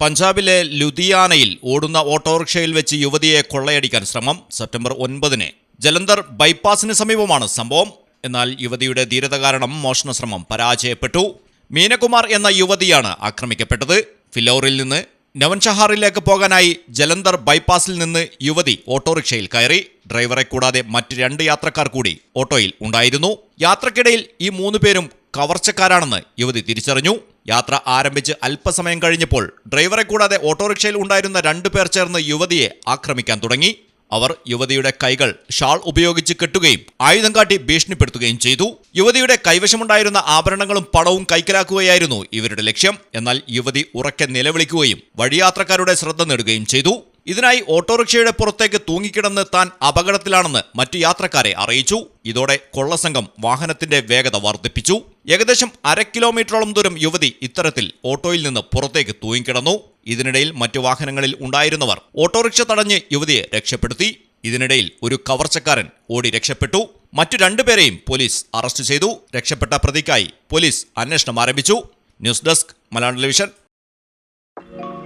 പഞ്ചാബിലെ ലുധിയാനയിൽ ഓടുന്ന ഓട്ടോറിക്ഷയിൽ വെച്ച് യുവതിയെ കൊള്ളയടിക്കാൻ ശ്രമം സെപ്റ്റംബർ ഒൻപതിന്. ജലന്ധർ ബൈപ്പാസിന് സമീപമാണ് സംഭവം. എന്നാൽ യുവതിയുടെ ധീരത കാരണം മോഷണ ശ്രമം പരാജയപ്പെട്ടു. മീനകുമാർ എന്ന യുവതിയാണ് ആക്രമിക്കപ്പെട്ടത്. ഫിലോറിൽ നിന്ന് നവൻഷഹാറിലേക്ക് പോകാനായി ജലന്ധർ ബൈപ്പാസിൽ നിന്ന് യുവതി ഓട്ടോറിക്ഷയിൽ കയറി. ഡ്രൈവറെ കൂടാതെ മറ്റ് രണ്ട് യാത്രക്കാർ കൂടി ഓട്ടോയിൽ ഉണ്ടായിരുന്നു. യാത്രക്കിടയിൽ ഈ മൂന്ന് പേരും കവർച്ചക്കാരാണെന്ന് യുവതി തിരിച്ചറിഞ്ഞു. യാത്ര ആരംഭിച്ച് അല്പസമയം കഴിഞ്ഞപ്പോൾ ഡ്രൈവറെ കൂടാതെ ഓട്ടോറിക്ഷയിൽ ഉണ്ടായിരുന്ന രണ്ടു പേർ ചേർന്ന് യുവതിയെ ആക്രമിക്കാൻ തുടങ്ങി. അവർ യുവതിയുടെ കൈകൾ ഷാൾ ഉപയോഗിച്ച് കെട്ടുകയും ആയുധം കാട്ടി ഭീഷണിപ്പെടുത്തുകയും ചെയ്തു. യുവതിയുടെ കൈവശമുണ്ടായിരുന്ന ആഭരണങ്ങളും പണവും കൈക്കലാക്കുകയായിരുന്നു ഇവരുടെ ലക്ഷ്യം. എന്നാൽ യുവതി ഉറക്കെ നിലവിളിക്കുകയും വഴിയാത്രക്കാരുടെ ശ്രദ്ധ നേടുകയും ചെയ്തു. ഇതിനായി ഓട്ടോറിക്ഷയുടെ പുറത്തേക്ക് തൂങ്ങിക്കിടന്ന് താൻ അപകടത്തിലാണെന്ന് മറ്റു യാത്രക്കാരെ അറിയിച്ചു. ഇതോടെ കൊള്ളസംഘം വാഹനത്തിന്റെ വേഗത വർദ്ധിപ്പിച്ചു. ഏകദേശം അര കിലോമീറ്ററോളം ദൂരം യുവതി ഇത്തരത്തിൽ ഓട്ടോയിൽ നിന്ന് പുറത്തേക്ക് തൂങ്ങിക്കിടന്നു. ഇതിനിടയിൽ മറ്റു വാഹനങ്ങളിൽ ഉണ്ടായിരുന്നവർ ഓട്ടോറിക്ഷ തടഞ്ഞ് യുവതിയെ രക്ഷപ്പെടുത്തി. ഇതിനിടയിൽ ഒരു കവർച്ചക്കാരൻ ഓടി രക്ഷപ്പെട്ടു. മറ്റു രണ്ടുപേരെയും പോലീസ് അറസ്റ്റ് ചെയ്തു. രക്ഷപ്പെട്ട പ്രതിക്കായി പോലീസ് അന്വേഷണം ആരംഭിച്ചു. News desk Malayalam television.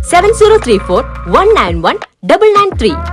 seven zero three four one nine one double nine three.